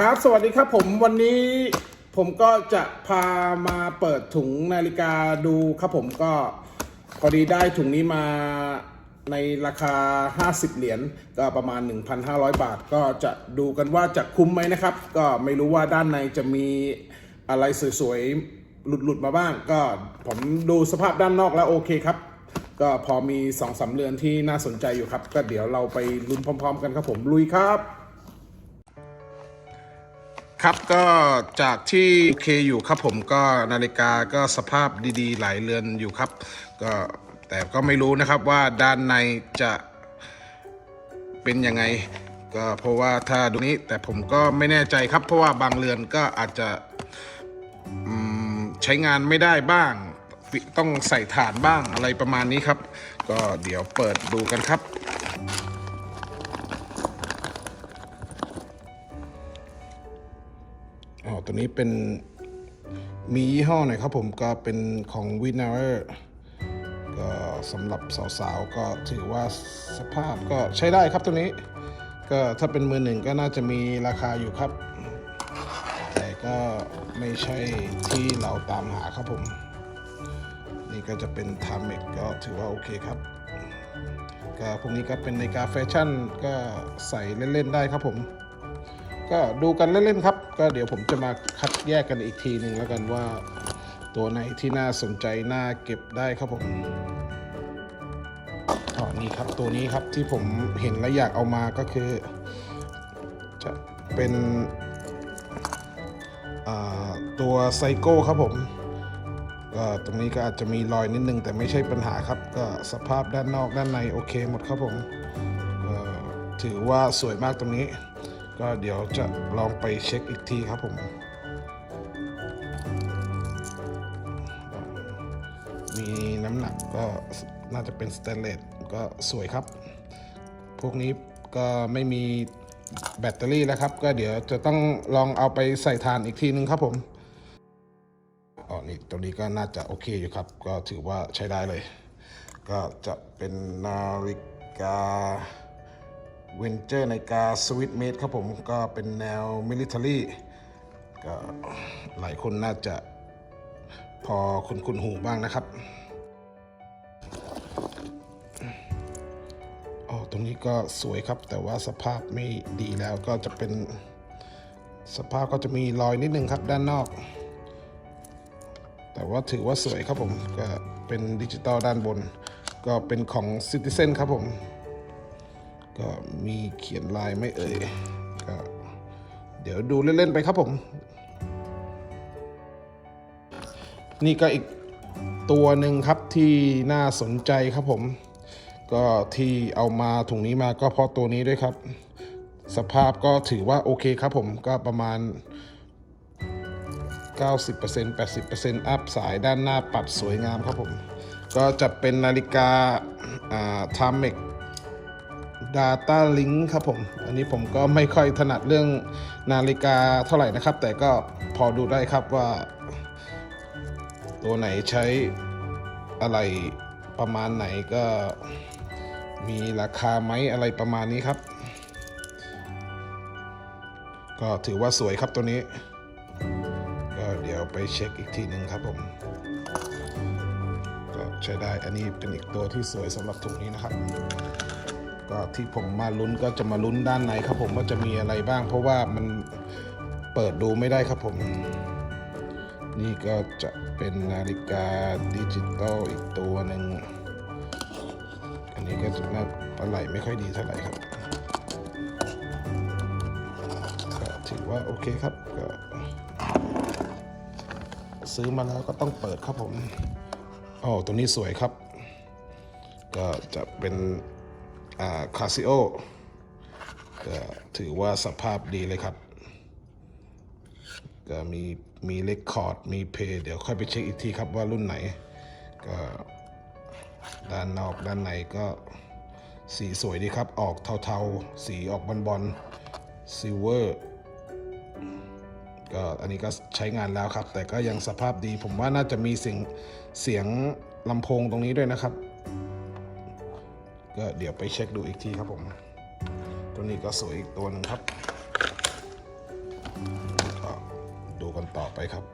ครับ สวัสดีครับผมวันนี้ผมก็จะพามาเปิดถุงนาฬิกาดูครับผมก็พอดีได้ถุงนี้มาในราคา 50 เหรียญก็ประมาณ 1,500 บาท ก็จะดูกันว่าจะคุ้มไหมนะครับ ก็ไม่รู้ว่าด้านในจะมีอะไรสวยๆ หลุดๆ มาบ้าง ก็ผมดูสภาพด้านนอกแล้วโอเคครับ ก็พอมี2อสาเรือนที่น่าสนใจอยู่ครับ ก็เดี๋ยวเราไปลุ้นพร้อม ๆ กันครับผมลุยครับ ครับก็จากที่โอเคอยู่ครับผมก็นาฬิกาก็สภาพดีๆ หลายเรือนอยู่ครับ ก็แต่ก็ไม่รู้นะครับว่าด้านในจะเป็นยังไงก็เพราะว่าถ้าดูนี้แต่ผมก็ไม่แน่ใจครับ เพราะว่าบางเรือนก็อาจจะใช้งานไม่ได้บ้าง ต้องใส่ฐานบ้างอะไรประมาณนี้ครับ ก็เดี๋ยวเปิดดูกันครับ ตัวนี้เป็นมียี่ห้อหน่อยครับผมก็เป็นของ w i n n e r ก็สำหรับสาวๆ ก็ถือว่าสภาพก็ใช้ได้ครับตัวนี้ ก็ถ้าเป็นมือหนึ่งก็น่าจะมีราคาอยู่ครับ แต่ก็ไม่ใช่ที่เราตามหาครับผม นี่ก็จะเป็นทามเมกก็ถือว่าโอเคครับก็พวกนี้ก็เป็นในาฬิกาแฟชั่นก็ใส่เล่น ๆ ได้ครับผม ก็ดูกันเล่นๆครับ ก็เดี๋ยวผมจะมาคัดแยกกันอีกทีหนึ่งแล้วกันว่า ตัวไหนที่น่าสนใจน่าเก็บได้ครับผมอ๋อนี่ครับตัวนี้ครับที่ผมเห็นและอยากเอามาก็คือ จะเป็นตัวไซโก้ครับผมก็ตรงนี้ก็อาจจะมีรอยนิดนึงแต่ไม่ใช่ปัญหาครับ ก็สภาพด้านนอกด้านในโอเคหมดครับผมถือว่าสวยมากตรงนี้ ก็เดี๋ยวจะลองไปเช็คอีกทีครับผม มีน้ำหนักก็น่าจะเป็นสแตนเลสก็สวยครับ พวกนี้ก็ไม่มีแบตเตอรี่แล้วครับ ก็เดี๋ยวจะต้องลองเอาไปใส่ถ่านอีกทีนึงครับผมอ๋อนี่ตรงนี้ก็น่าจะโอเคอยู่ครับ ก็ถือว่าใช้ได้เลย ก็จะเป็นนาฬิกา เวนเจอร์นกาสวิตเมดครับผมก็เป็นแนวมิลิเ a อรี่ก็หลายคนน่าจะพอคุณคุณหูบ้างนะครับอ๋อตรงนี้ก็สวยครับ แต่ว่าสภาพไม่ดีแล้วก็จะเป็นสภาพก็จะมีรอยนิดนึงครับด้านนอก แต่ว่าถือว่าสวยครับผม ก็เป็นดิจิตอลด้านบน ก็เป็นของ Citizen ครับผม ก็มีเขียนลายไม่เอ่ยก็เดี๋ยวดูเล่นๆไปครับผม นี่ก็อีกตัวหนึ่งครับที่น่าสนใจครับผม ก็ที่เอามาถุงนี้มาก็เพราะตัวนี้ด้วยครับ สภาพก็ถือว่าโอเคครับผมก็ประมาณ 90% 80%อัพสายด้านหน้าปัดสวยงามครับผม ก็จะเป็นนาฬิกาอ่า Timex Data Link ครับผม อันนี้ผมก็ไม่ค่อยถนัดเรื่องนาฬิกาเท่าไหร่นะครับ แต่ก็พอดูได้ครับว่า ตัวไหนใช้อะไรประมาณไหนก็มีราคาไหมอะไรประมาณนี้ครับ ก็ถือว่าสวยครับตัวนี้ ก็เดี๋ยวไปเช็คอีกทีหนึ่งครับผมก็ใช้ได้อันนี้เป็นอีกตัวที่สวยสำหรับถุงนี้นะครับ ก็ที่ผมมาลุ้นก็จะมาลุ้นด้านในครับผมว่าจะมีอะไรบ้าง เพราะว่ามันเปิดดูไม่ได้ครับผม นี่ก็จะเป็นนาฬิกาดิจิตอลอีกตัวหนึ่งอันนี้ก็จะน่าอะไรไม่ค่อยดีเท่าไหร่ครับก็ถือว่าโอเคครับก็ซื้อมาแล้วก็ต้องเปิดครับผมอ๋อตัวนี้สวยครับ ก็จะเป็น คาซิโอก็ถือว่าสภาพดีเลยครับ ก็มีมีเลคคอร์ด มีเพย์เดี๋ยวค่อยไปเช็คอีกทีครับว่ารุ่นไหน ก็ด้านนอกด้านในก็สีสวยดีครับ ออกเทาๆ สีออกบอลๆซิลเวอร์ก็อันนี้ก็ใช้งานแล้วครับ แต่ก็ยังสภาพดีผมว่าน่าจะมีเสียงเสียงลำโพงตรงนี้ด้วยนะครับ ก็เดี๋ยวไปเช็คดูอีกทีครับผม ตัวนี้ก็สวยอีกตัวหนึ่งครับกันต่อไปครับ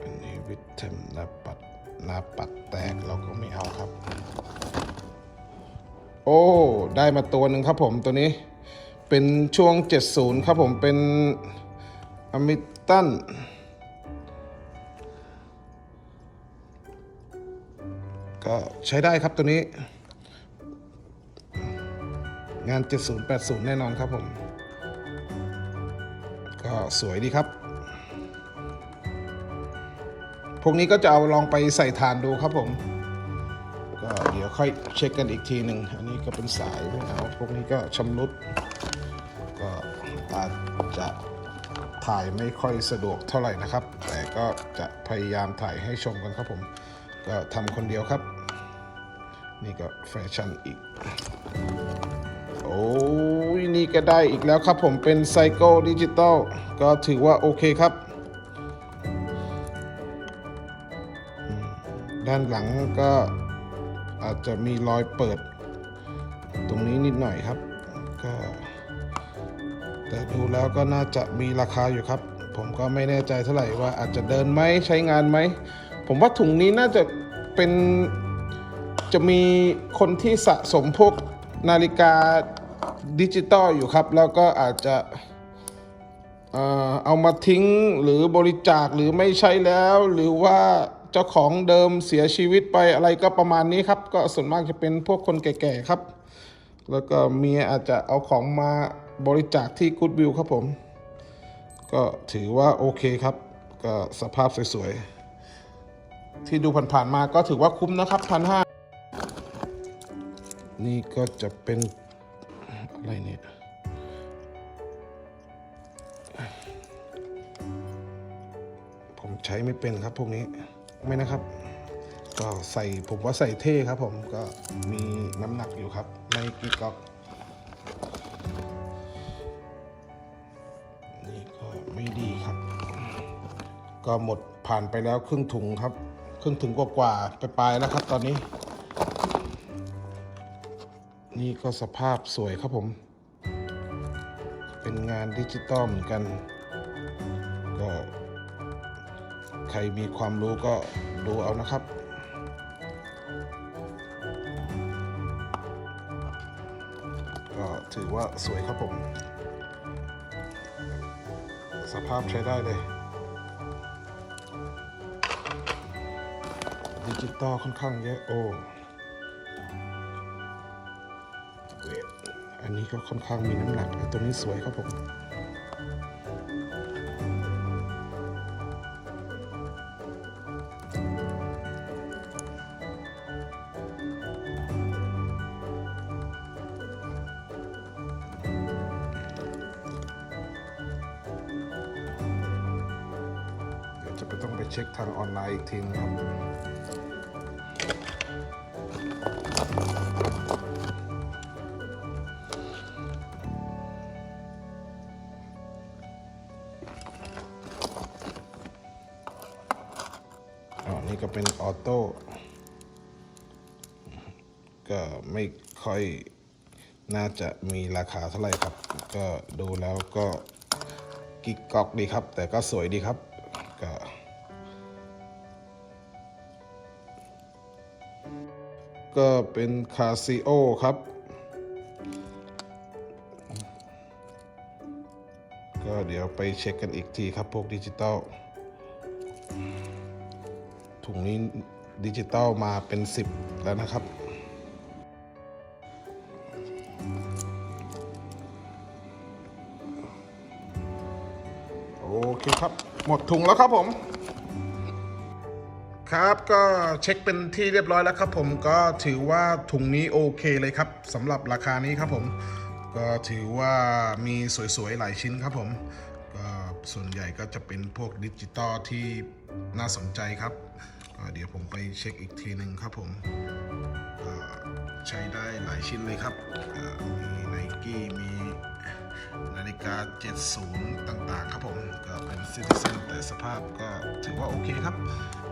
อันนี้วิตเทมหน้าปัดหน้าปัดแตกเราก็ไม่เอาครับ โอ้ ได้มาตัวหนึ่งครับผมตัวนี้ เป็นช่วง 70 ครับผมเป็นอมิตัน ก็ใช้ได้ครับตัวนี้ งาน 7080 แน่นอนครับผม ก็สวยดีครับ พวกนี้ก็จะเอาลองไปใส่ฐานดูครับผม ก็เดี๋ยวค่อยเช็คกันอีกทีหนึ่ง อันนี้ก็เป็นสายไม่เอาพวกนี้ก็ชำรุด ก็อาจจะถ่ายไม่ค่อยสะดวกเท่าไหร่นะครับ แต่ก็จะพยายามถ่ายให้ชมกันครับผม ก็ทำคนเดียวครับ นี่ก็แฟชั่นอีก โอ้ยนี่ก็ได้อีกแล้วครับผมเป็นไซโ e ดิจิตอลก็ถือว่าโอเคครับ ด้านหลังก็อาจจะมีรอยเปิด ตรงนี้นิดหน่อยครับ ก็แต่ดูแล้วก็น่าจะมีราคาอยู่ครับ ผมก็ไม่แน่ใจเท่าไหร่ว่าอาจจะเดินไหมใช้งานไหม ผมว่าถุงนี้น่าจะเป็นจะมีคนที่สะสมพวกนาฬิกาดิจิตอลอยู่ครับ แล้วก็อาจจะเอามาทิ้งหรือบริจาคหรือไม่ใช้แล้ว หรือว่าเจ้าของเดิมเสียชีวิตไปอะไรก็ประมาณนี้ครับ ก็ส่วนมากจะเป็นพวกคนแก่ๆครับ แล้วก็เมียอาจจะเอาของมาบริจาคที่กูดวิวครับผม ก็ถือว่าโอเคครับ ก็สภาพสวยๆ ที่ดูผ่านๆมาก็ถือว่าคุ้มนะครับพันห้านี่ก็จะเป็นอะไรเนี่ยผมใช้ไม่เป็นครับพวกนี้ไม่นะครับ ก็ใส่ผมว่าใส่เท่ครับผมก็มีน้ำหนักอยู่ครับไม่กี่ก๊อกนี่ก็ไม่ดีครับ ก็หมดผ่านไปแล้วครึ่งถุงครับ ครึ่งถุงกว่าๆไปปลายๆแล้วครับตอนนี้ นี่ก็สภาพสวยครับผม เป็นงานดิจิตอลเหมือนกัน ก็ ใครมีความรู้ก็ดูเอานะครับก็ถือว่าสวยครับผม สภาพใช้ได้เลย ดิจิตอลค่อนข้างเยอะโอ้เวทอันนี้ก็ค่อนข้างมีน้ำหนักไอ้ตัวนี้สวยครับผมเดี๋ยวจะไปต้องไปเช็คทางออนไลน์อีกทีนะครับ ค่อยน่าจะมีราคาเท่าไหร่ครับ ก็ดูแล้วก็กิกกอกดีครับ แต่ก็สวยดีครับก็ก็เป็นคาซิโอครับ ก็เดี๋ยวไปเช็คกันอีกทีครับ พวกดิจิตอลถุงนี้ดิจิตอลมาเป็น 10 แล้วนะครับ เคครับ หมดถุงแล้วครับผม ครับก็เช็คเป็นที่เรียบร้อยแล้วครับผมก็ถือว่าถุงนี้โอเคเลยครับสำหรับราคานี้ครับผม ก็ถือว่ามีสวยๆหลายชิ้นครับผมก็ส่วนใหญ่ก็จะเป็นพวกดิจิตอลที่น่าสนใจครับก็เดี๋ยวผมไปเช็คอีกทีหนึ่งครับผมใช้ได้หลายชิ้นเลยครับมีไนกี้มี นาฬิกา 70 ต่างๆ ครับผม ก็เป็นซิติเซนแต่สภาพก็ถือว่าโอเคครับ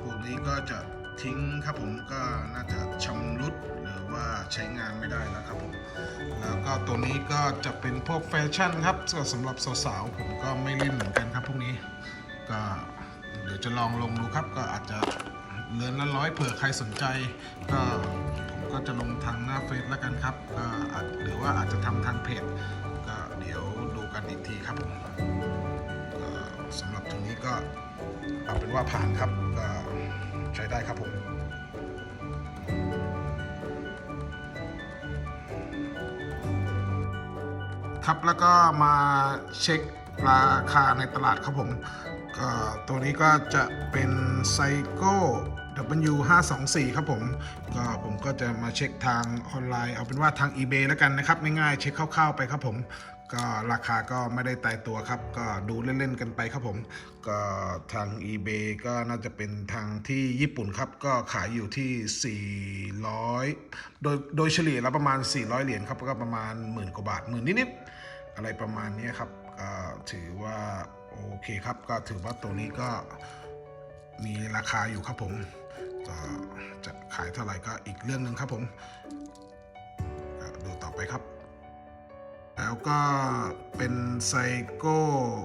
พวกนี้ก็จะทิ้งครับผมก็น่าจะชำรุดหรือว่าใช้งานไม่ได้แล้วครับผม แล้วก็ตัวนี้ก็จะเป็นพวกแฟชั่นครับส่วนสำหรับสาวๆผมก็ไม่เล่นเหมือนกันครับพวกนี้ ก็เดี๋ยวจะลองลงดูครับก็อาจจะเรือนละร้อยเผื่อใครสนใจ ก็ผมก็จะลงทางหน้าเฟซแล้วกันครับก็หรือว่าอาจจะทำทางเพจ ครับผมสำหรับตรงนี้ก็เอาเป็นว่าผ่านครับก็ใช้ได้ครับผมครับแล้วก็มาเช็คราคาในตลาดครับผมก็ตัวนี้ก็จะเป็นไซโก้ W524 ครับผมก็ผมก็จะมาเช็คทางออนไลน์ เอาเป็นว่าทาง eBay แล้วกันนะครับ ง่ายๆเช็คคร่าวๆไปครับผม ก็ราคาก็ไม่ได้ตายตัวครับ ก็ดูเล่นๆกันไปครับผม ก็ทาง eBay ก็น่าจะเป็นทางที่ญี่ปุ่นครับ ก็ขายอยู่ที่ 400 โดยโดยเฉลี่ยแล้วประมาณ 400 เหรียญครับ ก็ประมาณหมื่นกว่าบาทหมื่นนิดๆอะไรประมาณนี้ครับก็ถือว่าโอเคครับ ก็ถือว่าตัวนี้ก็มีราคาอยู่ครับผมก็จะขายเท่าไหร่ก็อีกเรื่องหนึ่งครับผมดูต่อไปครับ แล้วก็เป็นไซโก้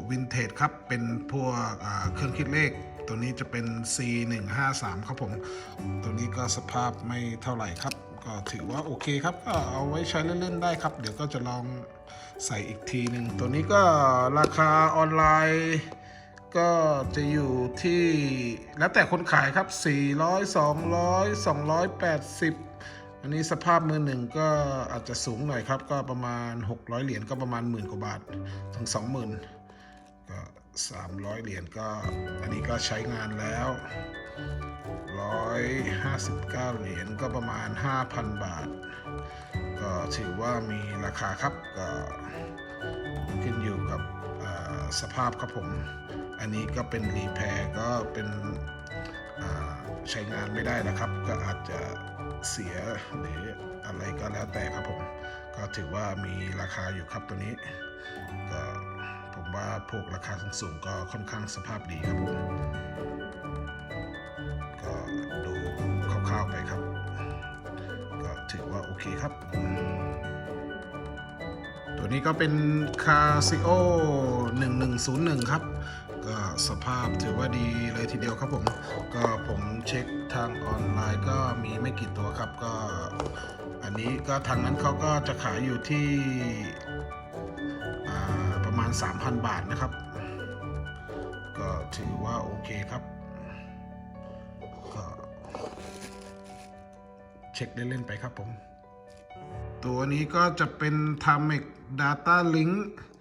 วินเทจครับ เป็นพวกเครื่องคิดเลข ตัวนี้จะเป็น C153 ครับผม ตัวนี้ก็สภาพไม่เท่าไหร่ครับ ก็ถือว่าโอเคครับ ก็เอาไว้ใช้เล่น ๆ ได้ครับ เดี๋ยวก็จะลองใส่อีกทีหนึ่ง ตัวนี้ก็ราคาออนไลน์ก็จะอยู่ที่แล้วแต่คนขายครับ 400 200 280อั นนี้สภาพมือหนึ่งก็อาจจะสูงหน่อยครับ ก็ประมาณ 600 เหรียญก็ประมาณหมื่นกว่าบาทถึง 20,000 ก็ 300 เหรียญก็อันนี้ก็ใช้งานแล้ว 159 เหรียญก็ประมาณ 5,000 บาท ก็ถือว่ามีราคาครับก็ขึ้นอยู่กับสภาพครับผม อันนี้ก็เป็นรีแพร์ก็เป็นใช้งานไม่ได้นะครับ ก็อาจจะ เสียหรืออะไรก็แล้วแต่ครับผม ก็ถือว่ามีราคาอยู่ครับตัวนี้ ก็ผมว่าพวกราคาสูงๆก็ค่อนข้างสภาพดีครับผมก็ดูคร่าวๆไปครับ ก็ถือว่าโอเคครับ ตัวนี้ก็เป็น Casio 1101 ครับ สภาพถือว่าดีเลยทีเดียวครับผม ก็ผมเช็คทางออนไลน์ก็มีไม่กี่ตัวครับก็ อันนี้ก็ทางนั้นเขาก็จะขายอยู่ที่ประมาณ 3,000 บาทนะครับ ก็ถือว่าโอเคครับก็เช็คเล่นๆไปครับผม ตัวนี้ก็จะเป็น t a m e c Data Link ก็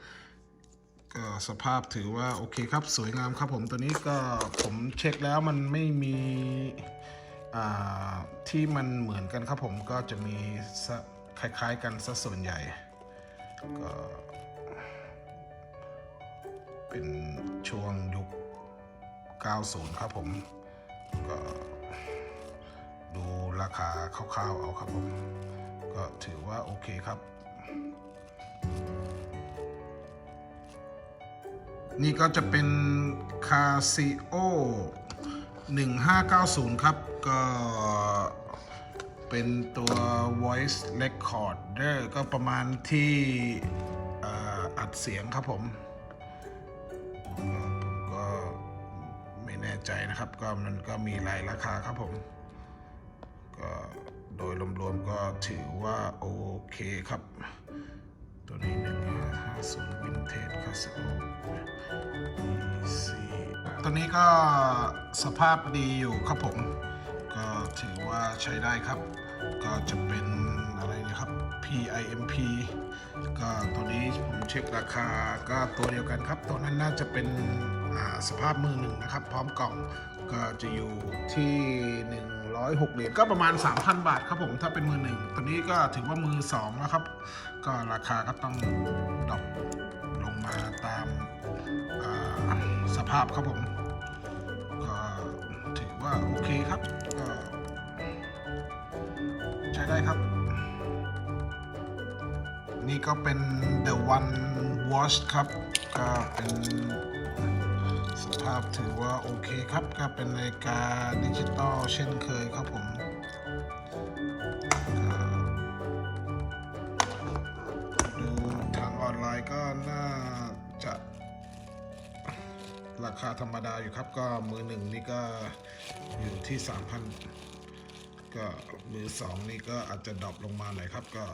สภาพถือว่าโอเคครับสวยงามครับผมตัวนี้ก็ผมเช็คแล้วมันไม่มีที่มันเหมือนกันครับผมก็จะมีคล้าย ๆ กันซะส่วนใหญ่ก็เป็นช่วงยุค 90 ครับผมก็ดูราคาคร่าวๆเอาครับผมก็ถือว่าโอเคครับ นี่ก็จะเป็น Casio 1590 ครับ ก็เป็นตัว voice recorder ก็ประมาณที่อ,อัดเสียงครับผมก็ผมก็ไม่แน่ใจนะครับ ก็มันก็มีหลายราคาครับผม ก็โดยรวมๆก็ถือว่าโอเคครับ ตัวนี้1550 Vintage Casio EC ตัวนี้ก็สภาพดีอยู่ครับผม ก็ถือว่าใช้ได้ครับ ก็จะเป็นอะไรนะครับ PIMP ก็ตัวนี้ผมเช็คราคาก็ตัวเดียวกันครับ ตัวนั้นน่าจะเป็นสภาพมือหนึ่งนะครับ พร้อมกล่องก็จะอยู่ที่ 106 เหรียญก็ประมาณ 3,000 บาทครับผม ถ้าเป็นมือหนึ่งตัวนี้ก็ถือว่ามือสองนะครับ ก็ราคาก็ต้อง ตามาสภาพครับผมก็ถือว่าโอเคครับก็ใช้ได้ครับ นี่ก็เป็น The One Watch ครับก็เป็นสภาพถือว่าโอเคครับก็เป็นนาฬิกาดิจิตอลเช่นเคยครับผม มือหนึ่งนี่ก็อยู่ที่3,000ก็มือสองนี่ก็อาจจะดรอปลงมาหน่อยครับ ก็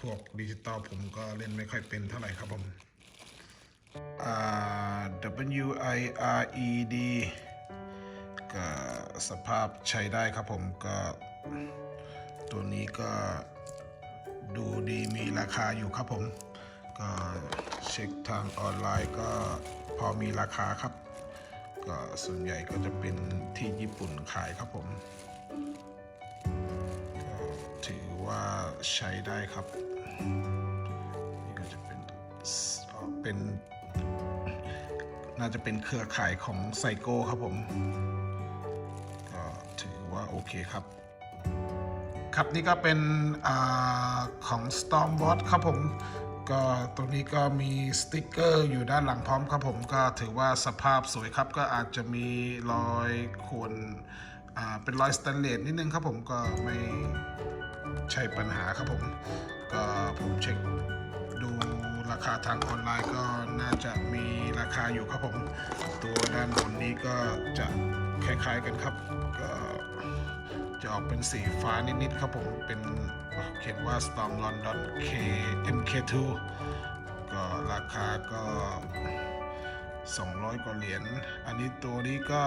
พวกดิจิตอลผมก็เล่นไม่ค่อยเป็นเท่าไหร่ครับผมอ่า W I R E D ก็สภาพใช้ได้ครับผมก็ตัวนี้ก็ดูดีมีราคาอยู่ครับผม ก็เช็คทางออนไลน์ก็พอมีราคาครับ ก็ส่วนใหญ่ก็จะเป็นที่ญี่ปุ่นขายครับผมก็ถือว่าใช้ได้ครับ นี่ก็จะเป็นเป็น น่าจะเป็นเครือข่ายของไซโก้ครับผม ก็ถือว่าโอเคครับ ครับนี่ก็เป็นอของ Stormwatch ครับผม ก็ตัวนี้ก็มีสติกเกอร์อยู่ด้านหลังพร้อมครับผมก็ถือว่าสภาพสวยครับก็อาจจะมีรอยข่วนเป็นรอยสแตนเลสนิดนึงครับผมก็ไม่ใช่ปัญหาครับผม ก็ผมเช็คดูราคาทางออนไลน์ก็น่าจะมีราคาอยู่ครับผม ตัวด้านบนนี้ก็จะคล้ายๆกันครับก็ จะออกเป็นสีฟ้านิด ๆ ครับผม เป็นเขียนว่า Storm London K MK2 ก็ราคาก็ 200 กว่าเหรียญ อันนี้ตัวนี้ก็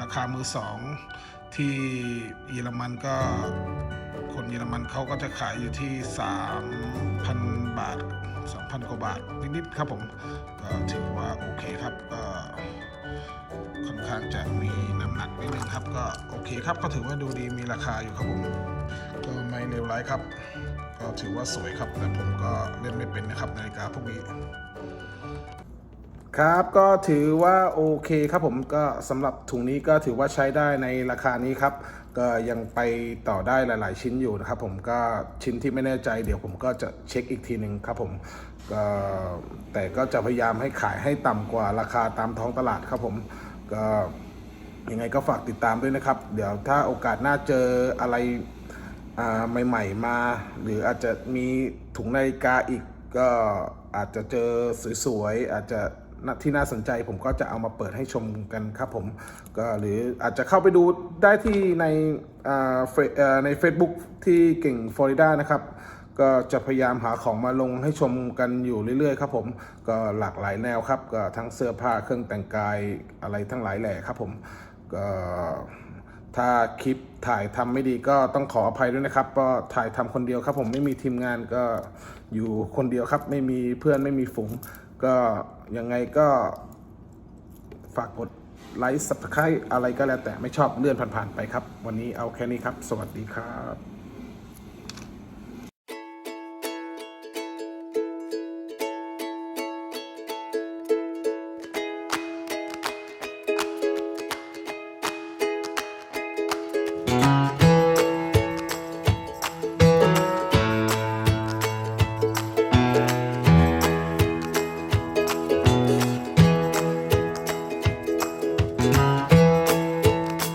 ราคามือสองที่เยอรมันก็ คนเยอรมันเขาก็จะขายอยู่ที่ 3,000 บาท 2,000 กว่าบาทนิด ๆ ครับผม ก็ถือว่าโอเคครับก็ ค่อนข้างจะมีน้ำหนักนิดนึงครับ ก็โอเคครับก็ถือว่าดูดีมีราคาอยู่ครับผมก็ไม่เลวร้ายครับ ก็ถือว่าสวยครับ แต่ผมก็เล่นไม่เป็นนะครับนาฬิกาพวกนี้ครับก็ถือว่าโอเคครับผมก็สำหรับถุงนี้ก็ถือว่าใช้ได้ในราคานี้ครับ ก็ยังไปต่อได้หลาย ๆ ชิ้นอยู่นะครับ ผมก็ชิ้นที่ไม่แน่ใจเดี๋ยวผมก็จะเช็คอีกทีหนึ่งครับผมก็แต่ก็จะพยายามให้ขายให้ต่ำกว่าราคาตามท้องตลาดครับผม ก็ยังไงก็ฝากติดตามด้วยนะครับ เดี๋ยวถ้าโอกาสหน้าเจออะไรใหม่ ๆ มา หรืออาจจะมีถุงนาฬิกาอีกก็อาจจะเจอสวยๆอาจจะที่น่าสนใจผมก็จะเอามาเปิดให้ชมกันครับผมก็หรืออาจจะเข้าไปดูได้ที่ในอ่าเฟซเอ่อใน Facebook ที่เก่งฟลอริดานะครับ ก็จะพยายามหาของมาลงให้ชมกันอยู่เรื่อยๆครับผมก็หลากหลายแนวครับก็ทั้งเสื้อผ้าเครื่องแต่งกายอะไรทั้งหลายแหล่ครับผมก็ถ้าคลิปถ่ายทำไม่ดีก็ต้องขออภัยด้วยนะครับก็ถ่ายทำคนเดียวครับ ผมไม่มีทีมงานก็อยู่คนเดียวครับ ไม่มีเพื่อนไม่มีฝูง ก็ยังไงก็ฝากกดไลค์ subscribe อะไรก็แล้วแต่ไม่ชอบเลื่อนผ่านๆไปครับ วันนี้เอาแค่นี้ครับ สวัสดีครับ